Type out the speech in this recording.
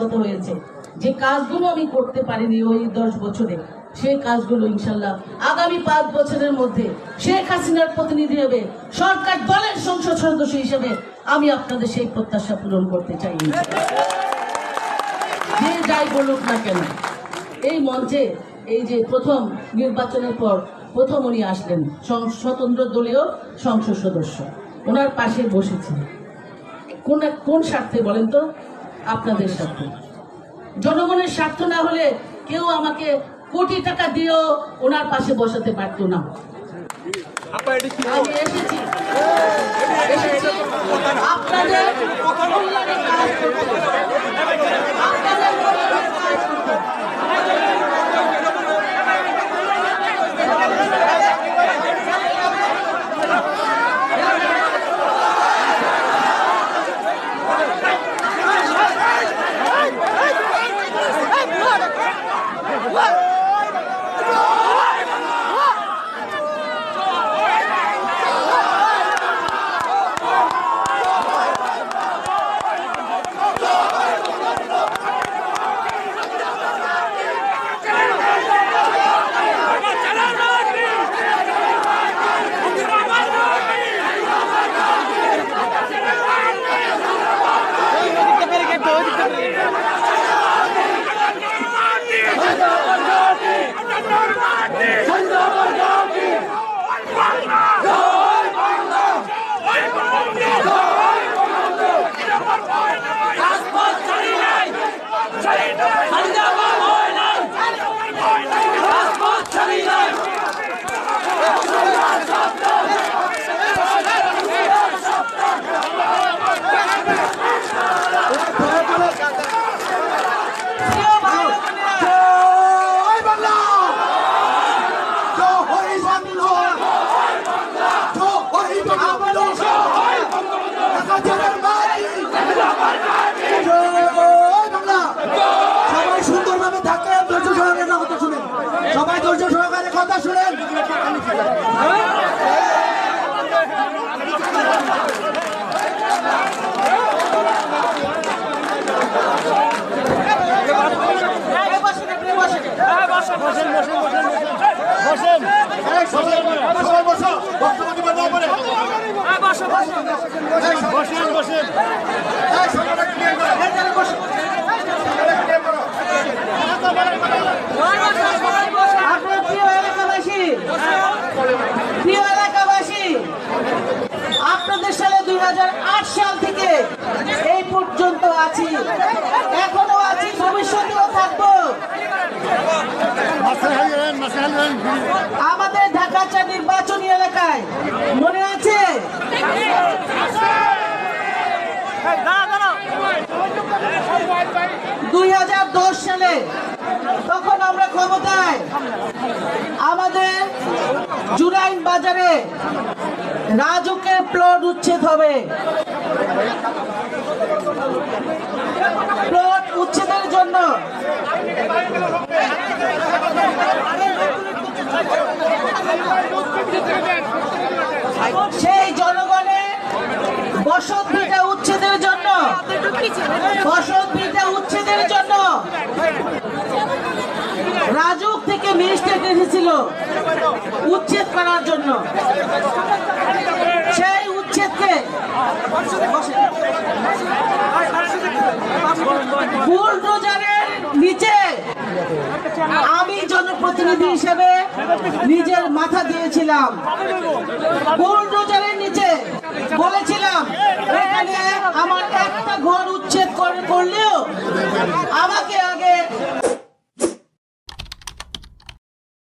কথা হয়েছে। যে কাজগুলো আমি করতে পারিনি ওই দশ বছরে সেই কাজগুলো ইনশাল্লাহ আগামী পাঁচ বছরের মধ্যে শেখ হাসিনার প্রতিনিধি হবে, সরকার দলের সংসদ সদস্য হিসেবে আমি আপনাদের সেই প্রত্যাশা পূরণ করতে চাই। যে যাই বলুক না কেন, এই মঞ্চে এই যে প্রথম নির্বাচনের পর প্রথম উনি আসলেন স্বতন্ত্র দলীয় সংসদ সদস্য। ওনার পাশে বসেছেন। কোন কোন স্বার্থে বলেন তো? আপনাদের স্বার্থ জনগণের স্বার্থ না হলে কেউ আমাকে কোটি টাকা দিয়েও ওনার পাশে বসাতে পারত না। আমি এসেছি এসেছি আপনাদের কল্যাণে কাজ করতে। আপনাদের কল্যাণে কাজ করতে। প্রিয় সবাই সুন্দরভাবে থাকেন ধৈর্য সহকারে কথা শুনেন। সবাই ধৈর্য সহকারে কথা শুনেন। এই বসেন, আপনি বসেন। এখানে সালে তখন আমরা ক্ষমতায়। আমাদের জুরাইন বাজারে রাজুকের প্লট উচ্ছেদ হবে। প্লট উচ্ছেদের জন্য সেই জনগণের বসতিটা উচ্ছেদের জন্য বসত বিলটা উচ্ছেদের জন্য। রাজুক থেকে মিনিস্টার এসেছিল উচ্ছেদ করার জন্য। সেই উচ্ছেদকে নিচে আমি জনপ্রতিনিধি হিসেবে নিজের মাথা দিয়েছিলাম। বুলডোজারের নিচে বলেছিলাম, এখানে আমার Agora o